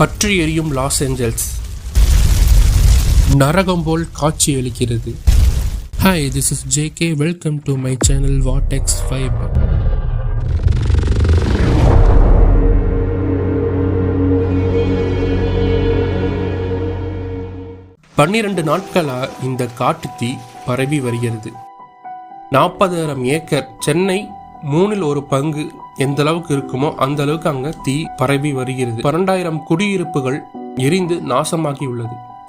பற்றி எரியும் Los Angeles. நரகம் போல் காட்சி அளிக்கிறது. Hi this is J K welcome to my channel what X five பன்னிரண்டு நாட்களாக இந்த காட்டுத்தீ பரவி வருகிறது. நாற்பதாயிரம் ஏக்கர் சென்னை மூணில் ஒரு பங்கு எந்த அளவுக்கு இருக்குமோ அந்த அளவுக்கு அங்க தீ பரவி வருகிறது. பன்னெண்டாயிரம் குடியிருப்புகள் எரிந்து நாசமாகி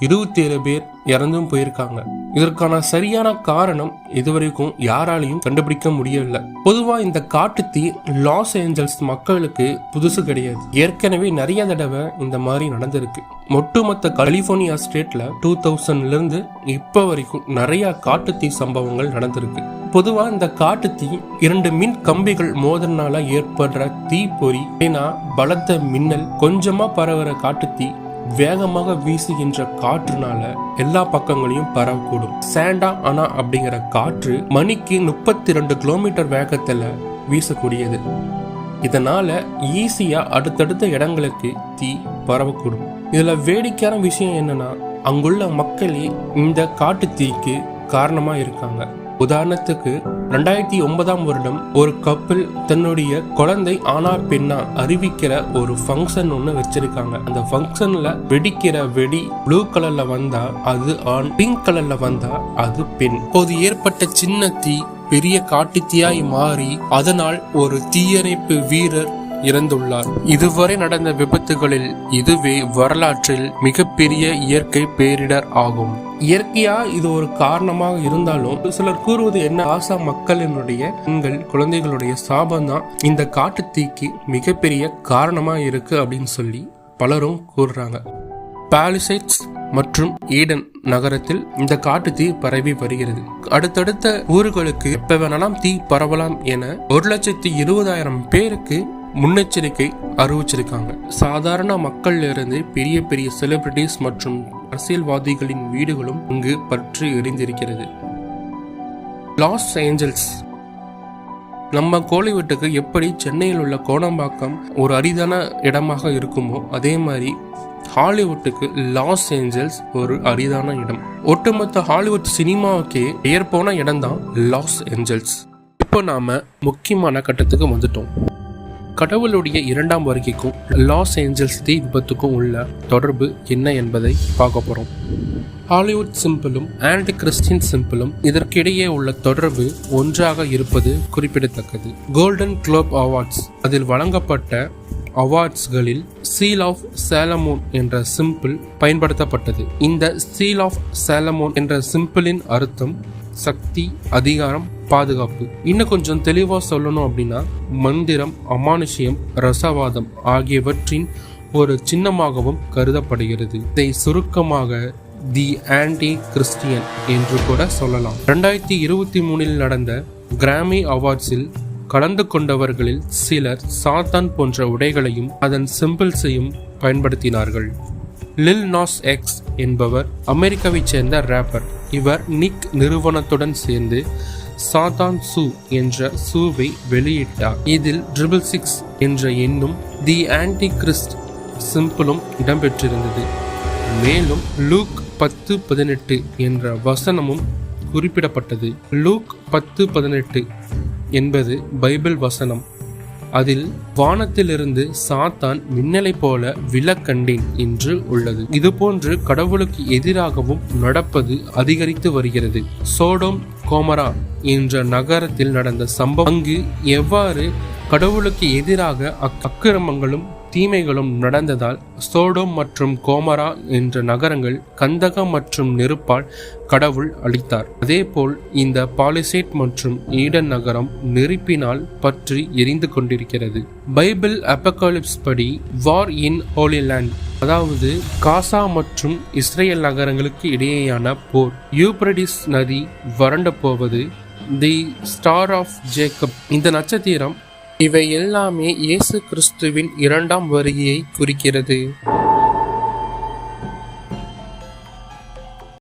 இருபத்தேழு பேர் இறந்தும் போயிருக்காங்க. இதற்கான சரியான காரணம் இதுவரைக்கும் யாராலையும் கண்டுபிடிக்க முடியவில்லை. பொதுவா இந்த காட்டுத்தீ லாஸ் ஏஞ்சல்ஸ் மக்களுக்கு புதுசு கிடையாது. ஏற்கனவே நிறைய தடவை இந்த மாதிரி நடந்திருக்கு. ஒட்டுமொத்த கலிபோர்னியா ஸ்டேட்ல டூ தௌசண்ட்ல இருந்து இப்ப வரைக்கும் நிறைய காட்டுத்தீ சம்பவங்கள் நடந்திருக்கு. பொதுவா இந்த காட்டுத்தீ இரண்டு மின் கம்பிகள் மோதனால ஏற்படுற தீப்பொறி ஏன்னா பலத்த மின்னல் கொஞ்சமா பரவுற காட்டுத்தீ வேகமாக வீசுகின்ற காற்றுனால எல்லா பக்கங்களையும் பரவக்கூடும். சாண்டா அனா அப்படிங்கிற காற்று மணிக்கு முப்பத்தி ரெண்டு கிலோமீட்டர் வேகத்துல வீசக்கூடியது. இதனால ஈஸியா அடுத்தடுத்த இடங்களுக்கு தீ பரவக்கூடும். இதுல வேடிக்கையான விஷயம் என்னன்னா அங்குள்ள மக்களே இந்த காட்டு தீக்கு காரணமா இருக்காங்க. உதாரணத்துக்கு ரெண்டாயிரத்தி ஒன்பதாம் வருடம் ஒரு கப்பல் தன்னுடைய குழந்தை ஆனா பெண்ணா அறிவிக்கிற ஒரு ஃபங்க்ஷன் ஒன்று வச்சிருக்காங்க. அந்த ஃபங்க்ஷன்ல வெடிக்கிற வெடி ப்ளூ கலர்ல வந்தா அது ஆண் பிங்க் கலர்ல வந்தா அது பெண். இப்போது ஏற்பட்ட சின்ன தீ பெரிய காட்டுத்தீயாய் மாறி அதனால் ஒரு தீயணைப்பு வீரர் இறந்துள்ளார். இதுவரை நடந்த விபத்துகளில் இதுவே வரலாற்றில் மிகப்பெரிய இயற்கை பேரிடர் ஆகும். இயற்கையா இது ஒரு காரணமாக இருந்தாலும் சிலர் கூறுவது என்ன? ஆசா மக்களினுடைய பெண்கள் குழந்தைகளுடைய சாபம் தான். இந்த காட்டு தீக்கு மிகப்பெரிய காரணமா இருக்கு அப்படின்னு சொல்லி பலரும் கூறுறாங்க. பாலிசைட்ஸ் மற்றும் ஈடன் நகரத்தில் இந்த காட்டு தீ பரவி வருகிறது. அடுத்தடுத்த ஊர்களுக்கு எப்ப வேணாலும் தீ பரவலாம் என ஒரு லட்சத்தி இருபதாயிரம் பேருக்கு முன்னெச்சரிக்கை அறிவிச்சிருக்காங்க. சாதாரண மக்கள்ல இருந்து பெரிய பெரிய செலிபிரிட்டிஸ் மற்றும் அரசியல்வாதிகளின் வீடுகளும் இங்கு பற்றி எரிந்திருக்கிறது. லாஸ் ஏஞ்சல்ஸ் நம்ம கோலிவுட்டுக்கு எப்படி சென்னையில் உள்ள கோணம்பாக்கம் ஒரு அரிதான இடமாக இருக்குமோ அதே மாதிரி ஹாலிவுட்டுக்கு லாஸ் ஏஞ்சல்ஸ் ஒரு அரிதான இடம். ஒட்டுமொத்த ஹாலிவுட் சினிமாவுக்கே பெயர் போன லாஸ் ஏஞ்சல்ஸ் இப்போ நாம முக்கியமான கட்டத்துக்கு வந்துட்டோம். கடவுளுடைய இரண்டாம் வருகைக்கும் லாஸ் ஏஞ்சல்ஸ் தீ விபத்துக்கும் உள்ள தொடர்பு என்ன என்பதை பார்க்க போறோம். ஹாலிவுட் சிம்பிளும் ஆன்டி கிறிஸ்டின் சிம்பிளும் இதற்கிடையே உள்ள தொடர்பு ஒன்றாக இருப்பது குறிப்பிடத்தக்கது. கோல்டன் குளோப் அவார்ட்ஸ் அதில் வழங்கப்பட்ட அவார்ட்ஸ்களில் சீல் ஆஃப் சேலமோன் என்ற சிம்பிள் பயன்படுத்தப்பட்டது. இந்த சீல் ஆஃப் சேலமோன் என்ற சிம்பிளின் அர்த்தம் சக்தி அதிகாரம் பாதுகாப்பு. இன்னும் கொஞ்சம் தெளிவா சொல்லணும் அப்படின்னா மந்திரம் அமானுஷ்யம் ரசவாதம் ஆகியவற்றின் ஒரு சின்னமாகவும் கருதப்படுகிறது. இதை சுருக்கமாக தி ஆன்டி கிறிஸ்டியன் என்று கூட சொல்லலாம். ரெண்டாயிரத்தி இருபத்தி மூணில் நடந்த கிராமி அவார்ட்ஸில் கலந்து கொண்டவர்களில் சிலர் சாத்தான் போன்ற உடைகளையும் அதன் சிம்பிள்ஸையும் பயன்படுத்தினார்கள். லில் நாஸ் எக்ஸ் என்பவர் அமெரிக்காவைச் சேர்ந்த ரேப்பர் இவர் நிக் நிறுவனத்துடன் சேர்ந்து சாதான் சூ என்ற சூவை வெளியிட்டார். இதில் ட்ரிபிள் சிக்ஸ் என்ற எண்ணும் தி ஆன்டி கிறிஸ்ட் சிம்பிளும் இடம்பெற்றிருந்தது. மேலும் லூக் பத்து பதினெட்டு என்ற வசனமும் குறிப்பிடப்பட்டது. லூக் பத்து பதினெட்டு என்பது பைபிள் வசனம். அதில் வானத்திலிருந்து சாத்தான் மின்னலை போல விலக்கண்டேன் என்று உள்ளது. இதுபோன்று கடவுளுக்கு எதிராகவும் நடப்பது அதிகரித்து வருகிறது. சோடோம் கோமரா என்ற நகரத்தில் நடந்த சம்பவம் அங்கு எவ்வாறு கடவுளுக்கு எதிராக அக் அக்கிரமங்களும் தீமைகளும் நடந்ததால் சோடோம் மற்றும் கோமரா என்ற நகரங்கள் கந்தகம் மற்றும் நெருப்பால் கடவுள் அளித்தார் அதேபோல் இந்த பாலிசேட் மற்றும் ஈடன் நகரம் நெருப்பினால் பற்றி எரிந்து கொண்டிருக்கிறது. பைபிள் அப்பகாலிப்ஸ் படி வார் இன் ஹோலிலேண்ட் அதாவது காசா மற்றும் இஸ்ரேல் நகரங்களுக்கு இடையேயான போர். யூப்ரடிஸ் நதி வறண்ட போவது தி ஸ்டார் ஆஃப் ஜேக்கப் இந்த நட்சத்திரம் இவை எல்லாமே இயேசு கிறிஸ்துவின் இரண்டாம் வருகையை குறிக்கிறது.